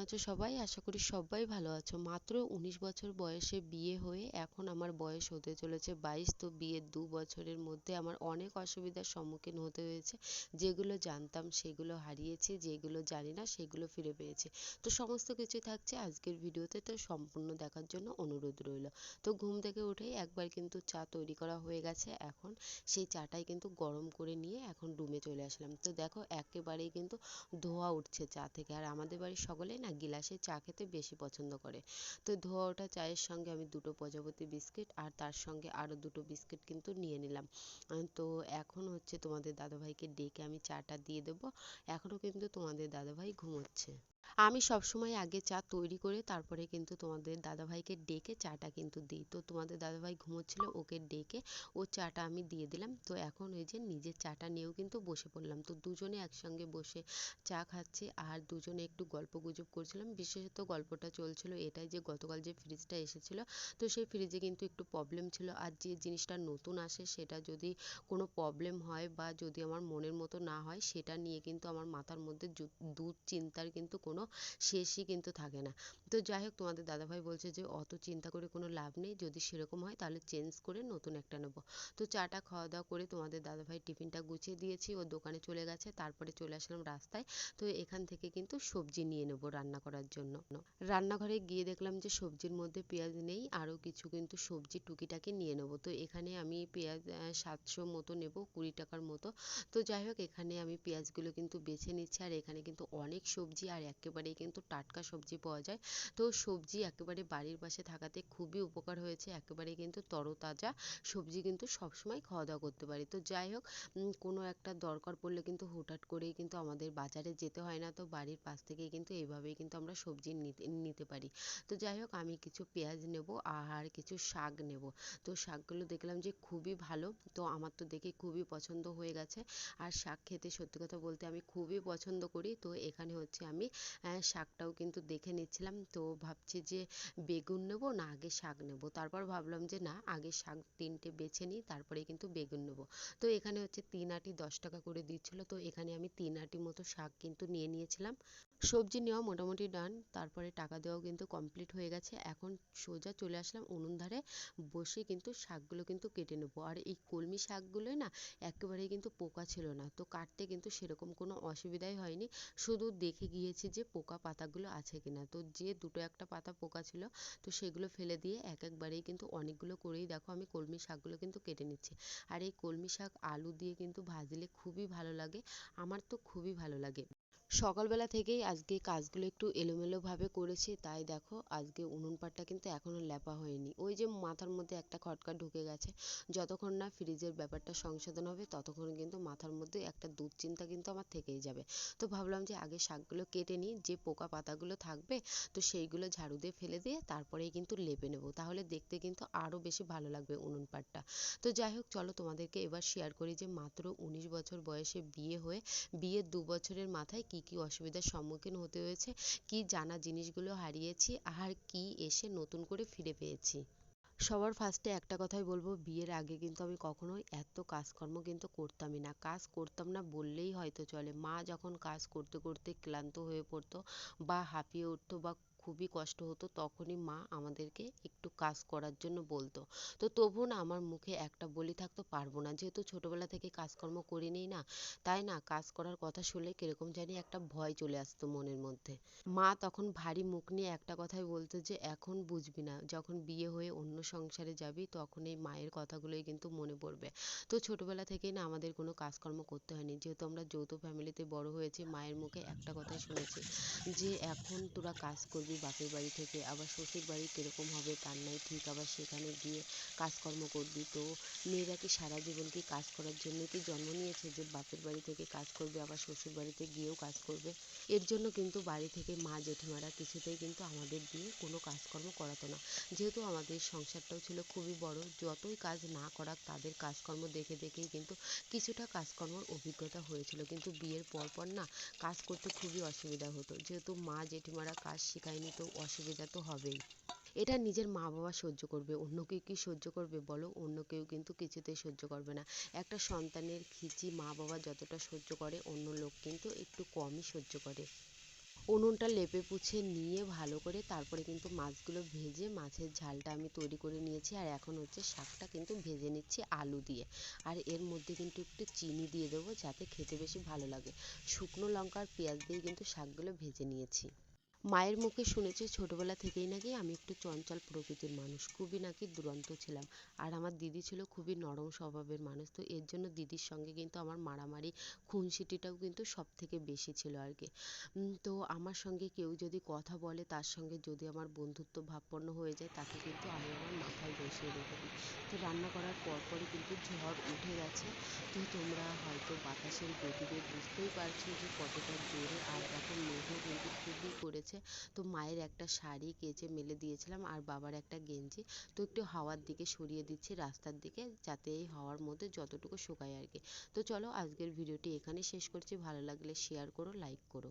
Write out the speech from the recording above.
আছো সবাই? আশা করি সবাই ভালো আছো। মাত্র উনিশ বছর বয়সে বিয়ে হয়ে এখন আমার বয়স হতে চলেছে বাইশ, তো বিয়ের দু বছরের মধ্যে আমার অনেক অসুবিধার সম্মুখীন হতে হয়েছে। যেগুলো জানতাম সেগুলো হারিয়েছি, যেগুলো জানি না সেগুলো ফিরে পেয়েছি। তো সমস্ত কিছু থাকছে আজকের ভিডিওতে, তো সম্পূর্ণ দেখার জন্য অনুরোধ রইল। তো ঘুম থেকে উঠেই একবার কিন্তু চা তৈরি করা হয়ে গেছে এখন। সেই চাটাই কিন্তু গরম করে নিয়ে এখন রুমে চলে আসলাম। তো দেখো একেবারেই কিন্তু ধোঁয়া উঠছে চা থেকে। আর আমাদের বাড়ির সকলেই না গিলাসে চা খেতে বেশি পছন্দ করে। তো ধোয়া ওঠা চায়ের সঙ্গে আমি দুটো প্রজাপতি বিস্কিট আর তার সঙ্গে আরও দুটো বিস্কিট কিন্তু নিয়ে নিলাম। তো এখন হচ্ছে তোমাদের দাদাভাইকে ডেকে আমি চাটা দিয়ে দেবো। এখনও কিন্তু তোমাদের দাদাভাই ঘুমোচ্ছে। আমি সবসময় আগে চা তৈরি করে তারপরে কিন্তু তোমাদের দাদাভাইকে ডেকে চাটা কিন্তু দিই। তো তোমাদের দাদাভাই ঘুমোচ্ছিল, ওকে ডেকে ও চাটা আমি দিয়ে দিলাম। তো এখন ওই যে নিজের চাটা নিয়েও কিন্তু বসে পড়লাম। তো দুজনে একসঙ্গে বসে চা খাচ্ছি আর দুজনে একটু গল্প গুজব করছিলাম। বিশেষত গল্পটা চলছিল এটাই যে গতকাল যে ফ্রিজটা এসেছিল, তো সেই ফ্রিজে কিন্তু একটু প্রবলেম ছিল। আর যে জিনিসটা নতুন আসে সেটা যদি কোনো প্রবলেম হয় বা যদি আমার মনের মতো না হয়, সেটা নিয়ে কিন্তু আমার মাথার মধ্যে দুশ্চিন্তার কিন্তু কোনো শেষই কিন্তু থাকে না। তো যাই হোক তোমাদের দাদাভাই বলছে যে, অত চিন্তা করে কোনো লাভ নেই, যদি সেরকম হয় তাহলে চেঞ্জ করে নতুন একটা নেব। তো চাটা খাওয়া দাওয়া করে তোমাদের দাদাভাই টিফিনটা গুছিয়ে দিয়েছি, ও দোকানে চলে গেছে, তারপরে চলে আসলাম রাস্তায়। তো এখান থেকে কিন্তু সবজি নিয়ে নেব রান্না করার জন্য। রান্নাঘরে গিয়ে দেখলাম যে সবজির মধ্যে পেঁয়াজ নেই, আরও কিছু কিন্তু সবজি টুকিটাকি নিয়ে নেব। তো এখানে আমি পেঁয়াজ সাতশো মতো নেব, কুড়ি টাকার মতো। তো যাই হোক এখানে আমি পেঁয়াজগুলো কিন্তু বেছে নিচ্ছি, আর এখানে কিন্তু অনেক সবজি, আর একেবারেই কিন্তু টাটকা সবজি পাওয়া যায়। তো সবজি একেবারে বাড়ির পাশে থাকাতে খুবই উপকার হয়েছে একেবারে কিন্তু তরতাজা সবজি কিন্তু সবসময় খাওয়া দাওয়া করতে পারি। তো যাই হোক কোনো একটা দরকার পড়লে কিন্তু হুটহাট করেই কিন্তু আমাদের বাজারে যেতে হয় না, তো বাড়ির পাশ থেকেই কিন্তু এইভাবেই কিন্তু আমরা সবজি নিতে নিতে পারি। তো যাই হোক, আমি কিছু পেঁয়াজ নেব আর কিছু শাক নেব। তো শাকগুলো দেখলাম যে খুবই ভালো, তো আমার তো দেখে খুবই পছন্দ হয়ে গেছে। আর শাক খেতে সত্যি কথা বলতে আমি খুবই পছন্দ করি। তো এখানে হচ্ছে আমি শাকটাও কিন্তু দেখে নিচ্ছিলাম। তো ভাবছি যে বেগুন নেব না, আগে শাক নেব। তারপর ভাবলাম যে না, আগে শাক তিনটে বেছে নিই তারপরে কিন্তু বেগুন নেব। তো এখানে হচ্ছে তিন আটি দশ টাকা করে দিচ্ছিল। তো এখানে আমি তিন আটি মতো শাক কিন্তু নিয়ে নিয়েছিলাম। সবজি নেওয়া মোটামুটি ডান তারপরে টাকা দেওয়াও কিন্তু কমপ্লিট হয়ে গেছে। এখন সোজা চলে আসলাম উনুন ধারে, বসে কিন্তু শাকগুলো কিন্তু কেটে নেব। আর এই কলমি শাকগুলোই না একেবারেই কিন্তু পোকা ছিল না, তো কাটতে কিন্তু সেরকম কোনো অসুবিধাই হয়নি। শুধু দেখে গিয়েছি যে পোকা পাতাগুলো আছে কিনা। তো যে দুটো একটা পাতা পোকা ছিল, তো সেগুলো ফেলে দিয়ে এক একবারেই কিন্তু অনেকগুলো করেই দেখো আমি কলমি শাকগুলো কিন্তু কেটে নিচ্ছি। আর এই কলমি শাক আলু দিয়ে কিন্তু ভাজলে খুবই ভালো লাগে, আমার তো খুবই ভালো লাগে। সকালবেলা থেকেই আজকে কাজগুলো একটু এলোমেলোভাবে করেছি, তাই দেখো আজকে উনুন পাটটা কিন্তু এখনও লেপা হয়নি। ওই যে মাথার মধ্যে একটা খটকা ঢুকে গেছে, যতক্ষণ না ফ্রিজের ব্যাপারটা সংশোধন হবে, ততক্ষণ কিন্তু মাথার মধ্যে একটা দুশ্চিন্তা কিন্তু আমার থেকেই যাবে। তো ভাবলাম যে আগে শাকগুলো কেটে নিই, যে পোকা পাতাগুলো থাকবে, তো সেইগুলো ঝাড়ু দিয়ে ফেলে দিয়ে তারপরেই কিন্তু লেপে নেব। তাহলে দেখতে কিন্তু আরও বেশি ভালো লাগবে উনুন পাটটা তো যাই হোক, চলো তোমাদেরকে এবার শেয়ার করি যে মাত্র উনিশ বছর বয়সে বিয়ে হয়ে, বিয়ের দু বছরের মাথায় কী কী অসুবিধার সম্মুখীন হতে হয়েছে, কী জানা জিনিসগুলো হারিয়েছি, আর কী এসে নতুন করে ফিরে পেয়েছি। সবার ফার্স্টে একটা কথাই বলব, বিয়ের আগে কিন্তু আমি কখনোই এত কাজকর্ম কিন্তু করতামই না। কাজ করতাম না বললেই হয়তো চলে। মা যখন কাজ করতে করতে ক্লান্ত হয়ে পড়তো বা হাঁপিয়ে উঠতো বা খুবই কষ্ট হতো, তখনই মা আমাদেরকে একটু কাজ করার জন্য বলতো। তো তবুও না আমার মুখে একটা বলি থাকতো, পারব না। যেহেতু ছোটোবেলা থেকে কাজকর্ম করিনি না, তাই না কাজ করার কথা শুনলে কীরকম জানি একটা ভয় চলে আসতো মনের মধ্যে। মা তখন ভারী মুখ নিয়ে একটা কথাই বলতো যে, এখন বুঝবি না, যখন বিয়ে হয়ে অন্য সংসারে যাবি, তখন এই মায়ের কথাগুলোই কিন্তু মনে পড়বে। তো ছোটোবেলা থেকেই না আমাদের কোনো কাজকর্ম করতে হয়নি। যেহেতু আমরা যৌথ ফ্যামিলিতে বড় হয়েছি, মায়ের মুখে একটা কথাই শুনেছি যে, এখন তোরা কাজ করবি বাপের বাড়ি থেকে আবার শ্বশুর বাড়ি কীরকম হবে তার নাই, ঠিক আবার সেখানে গিয়ে কাজকর্ম করবি। তো মেয়েরা কি সারা জীবন কি কাজ করার জন্য কি জন্ম নিয়েছে যে বাপের বাড়ি থেকে কাজ করবে, আবার শ্বশুর বাড়িতে গিয়েও কাজ করবে? এর জন্য কিন্তু বাড়ি থেকে মা, জেঠিমারা কিছুতেই কিন্তু আমাদের দিয়ে কোনো কাজকর্ম করাতো না। যেহেতু আমাদের সংসারটাও ছিল খুবই বড়, যতই কাজ না করাক তাদের কাজকর্ম দেখে দেখেই কিন্তু কিছুটা কাজকর্মর অভিজ্ঞতা হয়েছিল। কিন্তু বিয়ের পর পর না কাজ করতে খুবই অসুবিধা হতো। যেহেতু মা, জেঠিমারা কাজ শেখায়নি তো অসুবিধা তো হবেই। এটা নিজের মা বাবা সহ্য করবে অন্য কেউ কি সহ্য করবে বলো? অন্য কেউ কিন্তু কিছুতেই সহ্য করবে না। একটা সন্তানের খিচি মা বাবা যতটা সহ্য করে, অন্য লোক কিন্তু একটু কমই সহ্য করে। উনুনটা লেপে পুছে নিয়ে ভালো করে তারপরে কিন্তু মাছগুলো ভেজে মাছের ঝালটা আমি তৈরি করে নিয়েছি। আর এখন হচ্ছে শাকটা কিন্তু ভেজে নিচ্ছি আলু দিয়ে। আর এর মধ্যে কিন্তু একটু চিনি দিয়ে দেবো যাতে খেতে বেশি ভালো লাগে। শুকনো লঙ্কা আর পেঁয়াজ দিয়ে কিন্তু শাকগুলো ভেজে নিয়েছি। মায়ের মুখে শুনেছি, ছোটবেলা থেকেই নাকি আমি একটু চঞ্চল প্রকৃতির মানুষ। খুবই নাকি দুরন্ত ছিলাম। আর আমার দিদি ছিল খুবই নরম স্বভাবের মানুষ। তো এর জন্য দিদির সঙ্গে কিন্তু আমার মারামারি, খুনসুটিটাও কিন্তু সব থেকে বেশি ছিল আর কি। তো আমার সঙ্গে কেউ যদি কথা বলে, তার সঙ্গে যদি আমার বন্ধুত্ব ভাবপূর্ণ হয়ে যায়, তাকে কিন্তু আমি আমার মাথায় বসিয়ে রেখে দিই। তো রান্না করার পর পরই কিন্তু ঝড় উঠে গেছে। তো তোমরা হয়তো বাতাসের গতিতে বুঝতেই পারছ যে কতটা জোরে আর এখন মেঘও কিন্তু খুবই করেছে। তো মায়ের একটা শাড়ি কেচে মেলে দিয়েছিলাম আর বাবার একটা গেঞ্জি। তো একটু হাওয়ার দিকে সরিয়ে দিচ্ছি রাস্তার দিকে যাতে এই হাওয়ার মধ্যে যতটুকু শুকায় আর কি। তো চলো আজকের ভিডিওটি এখানে শেষ করছি। ভালো লাগলে শেয়ার করো লাইক করো।